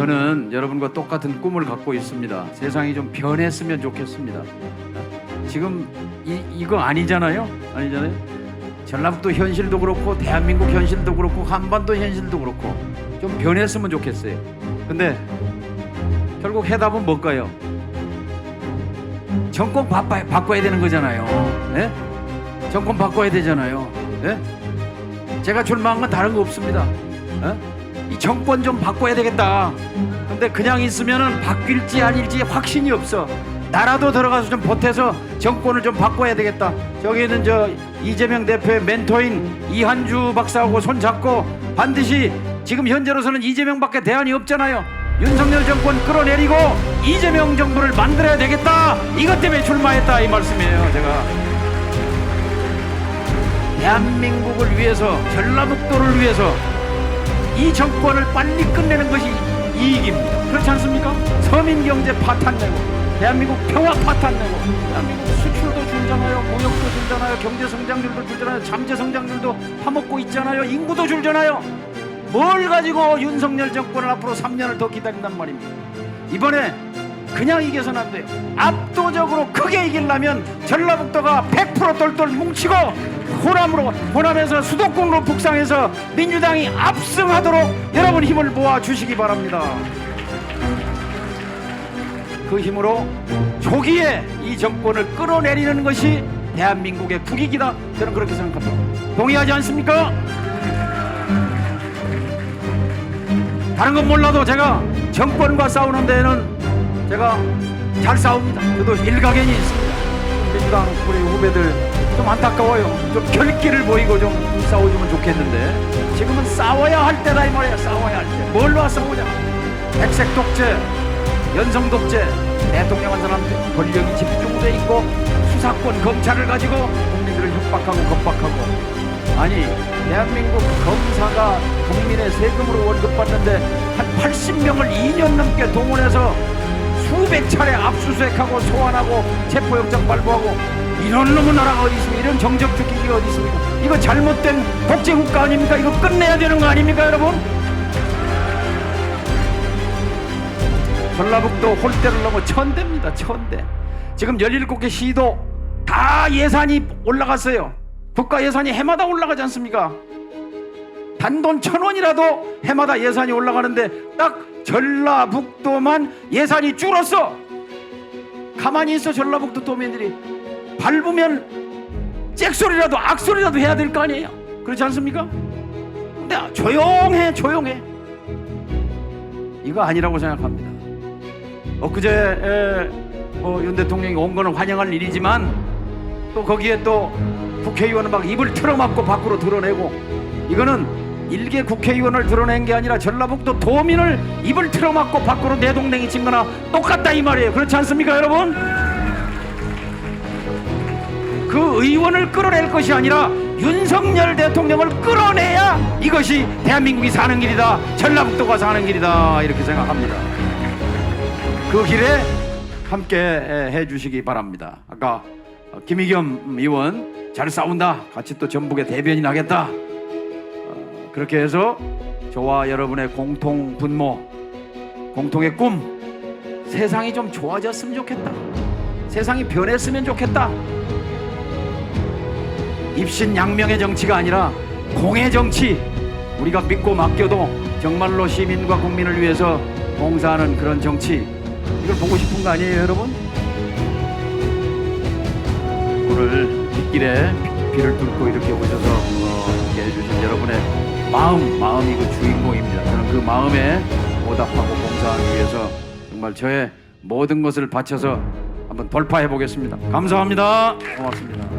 저는 여러분과 똑같은 꿈을 갖고 있습니다. 세상이 좀 변했으면 좋겠습니다. 지금 이, 이거 아니잖아요. 아니잖아요. 전라북도 현실도 그렇고 대한민국 현실도 그렇고 한반도 현실도 그렇고 좀 변했으면 좋겠어요. 근데 결국 해답은 뭘까요? 정권 바꿔, 바꿔야 되는 거잖아요. 예? 정권 바꿔야 되잖아요. 예? 제가 출마한 건 다른 거 없습니다. 예? 이 정권 좀 바꿔야 되겠다. 근데 그냥 있으면은 바뀔지 아닐지 확신이 없어. 나라도 들어가서 좀 보태서 정권을 좀 바꿔야 되겠다. 저기는 저 이재명 대표의 멘토인 이한주 박사하고 손 잡고 반드시 지금 현재로서는 이재명밖에 대안이 없잖아요. 윤석열 정권 끌어내리고 이재명 정부를 만들어야 되겠다. 이것 때문에 출마했다 이 말씀이에요. 제가 대한민국을 위해서 전라북도를 위해서 이 정권을 빨리 끝내는 것이 이익입니다. 그렇지 않습니까? 서민 경제 파탄 내고 대한민국 평화 파탄 내고 대한민국 수출도 줄잖아요. 무역도 줄잖아요. 경제 성장률도 줄잖아요. 잠재 성장률도 파먹고 있잖아요. 인구도 줄잖아요. 뭘 가지고 윤석열 정권을 앞으로 3년을 더 기다린단 말입니다. 이번에 그냥 이겨서는 안 돼요. 압도적으로 크게 이기려면 전라북도가 100% 똘똘 뭉치고 호남으로 호남에서 수도권으로 북상해서 민주당이 압승하도록 여러분 힘을 모아 주시기 바랍니다. 그 힘으로 조기에 이 정권을 끌어내리는 것이 대한민국의 국익이다. 저는 그렇게 생각합니다. 동의하지 않습니까? 다른 건 몰라도 제가 정권과 싸우는 데에는 제가 잘 싸웁니다. 저도 일가견이 있습니다. 민주당 우리 후배들 좀 안타까워요. 좀 결기를 보이고 좀 싸워주면 좋겠는데 지금은 싸워야 할 때다 이 말이야. 싸워야 할 때. 뭘로 싸우냐? 백색 독재, 연성 독재, 대통령 한 사람들 권력이 집중돼 있고 수사권 검찰을 가지고 국민들을 협박하고 겁박하고 아니 대한민국 검사가 국민의 세금으로 월급 받는데 한 80명을 2년 넘게 동원해서 수백 차례 압수수색하고 소환하고 체포영장 발부하고 이런 놈의 나라가 어디 있습니까? 이런 정적 주기가 어디 있습니까? 이거 잘못된 독재국가 아닙니까? 이거 끝내야 되는 거 아닙니까 여러분? 전라북도 홀대를 넘어 천대입니다 천대 지금 17개 시도 다 예산이 올라갔어요 국가 예산이 해마다 올라가지 않습니까? 단돈 천 원이라도 해마다 예산이 올라가는데 딱 전라북도만 예산이 줄었어. 가만히 있어 전라북도 도민들이 밟으면 잭소리라도 악소리라도 해야 될 거 아니에요. 그렇지 않습니까? 근데 조용해 조용해. 이거 아니라고 생각합니다. 엊그제 에, 뭐, 윤 대통령이 온 거는 환영할 일이지만 또 거기에 또 국회의원은 막 입을 틀어막고 밖으로 드러내고 이거는 일개 국회의원을 드러낸 게 아니라 전라북도 도민을 입을 틀어막고 밖으로 내동댕이 친 거나 똑같다 이 말이에요 그렇지 않습니까 여러분? 그 의원을 끌어낼 것이 아니라 윤석열 대통령을 끌어내야 이것이 대한민국이 사는 길이다 전라북도가 사는 길이다 이렇게 생각합니다 그 길에 함께 해 주시기 바랍니다 아까 김희겸 의원 잘 싸운다. 같이 또 전북에 대변인 하겠다. 어, 그렇게 해서 저와 여러분의 공통 분모, 공통의 꿈, 세상이 좀 좋아졌으면 좋겠다. 세상이 변했으면 좋겠다. 입신 양명의 정치가 아니라 공의 정치. 우리가 믿고 맡겨도 정말로 시민과 국민을 위해서 봉사하는 그런 정치. 이걸 보고 싶은 거 아니에요, 여러분? 오늘 빗길에 비를 뚫고 이렇게 오셔서 어, 함께 해주신 여러분의 마음, 마음이 그 주인공입니다. 저는 그 마음에 보답하고 봉사하기 위해서 정말 저의 모든 것을 바쳐서 한번 돌파해 보겠습니다. 감사합니다. 고맙습니다.